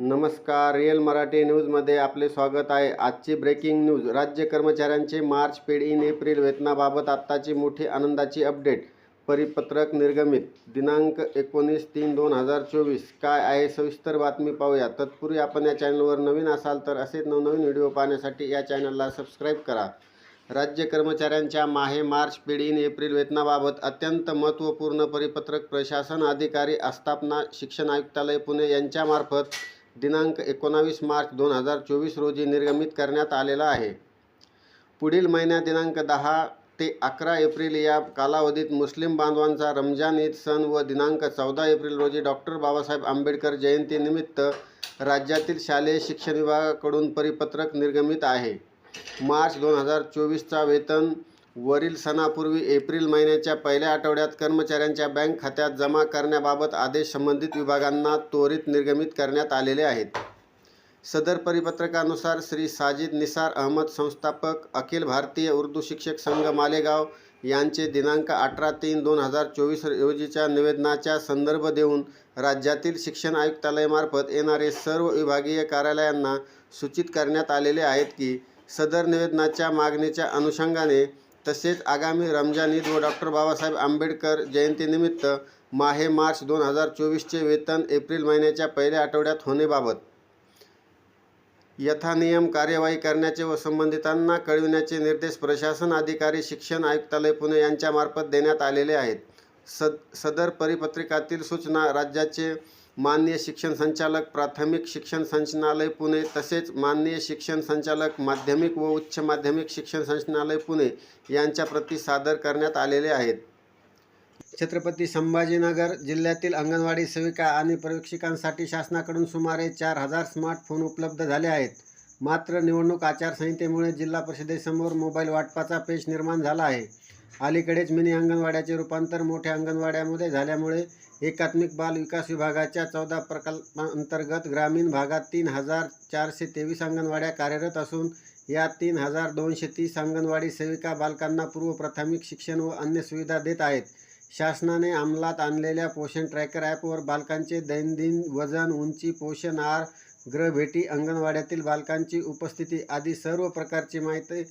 नमस्कार रिअल मराठी न्यूजमध्ये आपले स्वागत आहे. आजची ब्रेकिंग न्यूज राज्य कर्मचाऱ्यांचे मार्च पेड इन एप्रिल वेतनाबाबत आत्ताची मोठी आनंदाची अपडेट. परिपत्रक निर्गमित दिनांक एकोणीस तीन दोन हजार चोवीस. काय आहे? सविस्तर बातमी पाहूया. तत्पूर्वी आपण या चॅनलवर नवीन असाल तर असेच नवनवीन व्हिडिओ पाहण्यासाठी या चॅनलला सबस्क्राईब करा. राज्य कर्मचाऱ्यांच्या माहे मार्च पेड इन एप्रिल वेतनाबाबत अत्यंत महत्त्वपूर्ण परिपत्रक प्रशासन अधिकारी आस्थापना शिक्षण आयुक्तालय पुणे यांच्यामार्फत दिनांक एकोणावीस मार्च दोन हजार चोवीस रोजी निर्गमित करण्यात आलेला आहे. पुढील महिन्यात दिनांक दहा ते अकरा एप्रिल या कालावधीत मुस्लिम बांधवांचा रमजान ईद सण व दिनांक चौदा एप्रिल रोजी डॉक्टर बाबासाहेब आंबेडकर जयंतीनिमित्त राज्यातील शालेय शिक्षण विभागाकडून परिपत्रक निर्गमित आहे. मार्च दोन हजार चोवीसचा वेतन वरील सणापूर्वी एप्रिल महिन्याच्या पहिल्या आठवड्यात कर्मचाऱ्यांच्या बँक खात्यात जमा करण्याबाबत आदेश संबंधित विभागांना त्वरित निर्गमित करण्यात आलेले आहेत. सदर परिपत्रकानुसार श्री साजिद निसार अहमद संस्थापक अखिल भारतीय उर्दू शिक्षक संघ मालेगाव यांचे दिनांक अठरा तीन दोन हजार चोवीस रोजीच्या निवेदनाचा संदर्भ देऊन राज्यातील शिक्षण आयुक्तालयामार्फत येणारे सर्व विभागीय कार्यालयांना सूचित करण्यात आलेले आहेत की सदर निवेदनाच्या मागणीच्या अनुषंगाने तसेच आगामी रमजान ईद व डॉक्टर बाबासाहेब आंबेडकर जयंतीनिमित्त माहे मार्च दोन हजार चोवीसचे वेतन एप्रिल महिन्याच्या पहिल्या आठवड्यात होणेबाबत यथानियम कार्यवाही करण्याचे व संबंधितांना कळविण्याचे निर्देश प्रशासन अधिकारी शिक्षण आयुक्तालय पुणे यांच्यामार्फत देण्यात आलेले आहेत. सद सदर परिपत्रकातील सूचना राज्याचे माननीय शिक्षण संचालक प्राथमिक शिक्षण संचनालय पुणे तसेच माननीय शिक्षण संचालक माध्यमिक व उच्च माध्यमिक शिक्षण संचनालय पुणे यांच्या प्रती सादर करण्यात आलेले आहेत. छत्रपती संभाजीनगर जिल्ह्यातील अंगणवाडी सेविका आणि प्रवेक्षिकांसाठी शासनाकडून सुमारे चार हजार स्मार्टफोन उपलब्ध झाले आहेत. मात्र निवडणूक आचारसंहितेमुळे जिल्हा परिषदेसमोर मोबाईल वाटपाचा पेच निर्माण झाला आहे. अलीकडेच मिनी अंगणवाड्याचे रूपांतर मोठ्या अंगणवाड्यामध्ये झाल्यामुळे एकात्मिक बाल विकास विभागाच्या चौदा प्रकल्पांतर्गत ग्रामीण भागात तीन हजार चारशे तेवीस अंगणवाड्या कार्यरत असून या तीन हजार दोनशे तीस अंगणवाडी सेविका बालकांना पूर्व प्राथमिक शिक्षण व अन्य सुविधा देत आहेत. शासनाने अंमलात आणलेल्या पोषण ट्रॅकर ॲपवर बालकांचे दैनंदिन वजन उंची पोषण आहार गृहभेटी अंगणवाड्यातील बालकांची उपस्थिती आदी सर्व प्रकारची माहिती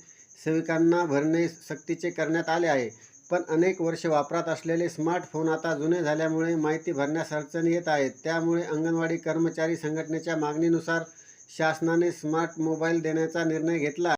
सेविकांना भरणे सक्तीचे करण्यात आले आहे. पण अनेक वर्ष वापरात असलेले स्मार्टफोन आता जुने झाल्यामुळे माहिती भरण्यास अडचणी येत आहेत. त्यामुळे अंगणवाडी कर्मचारी संघटनेच्या मागणीनुसार शासनाने स्मार्ट मोबाईल देण्याचा निर्णय घेतला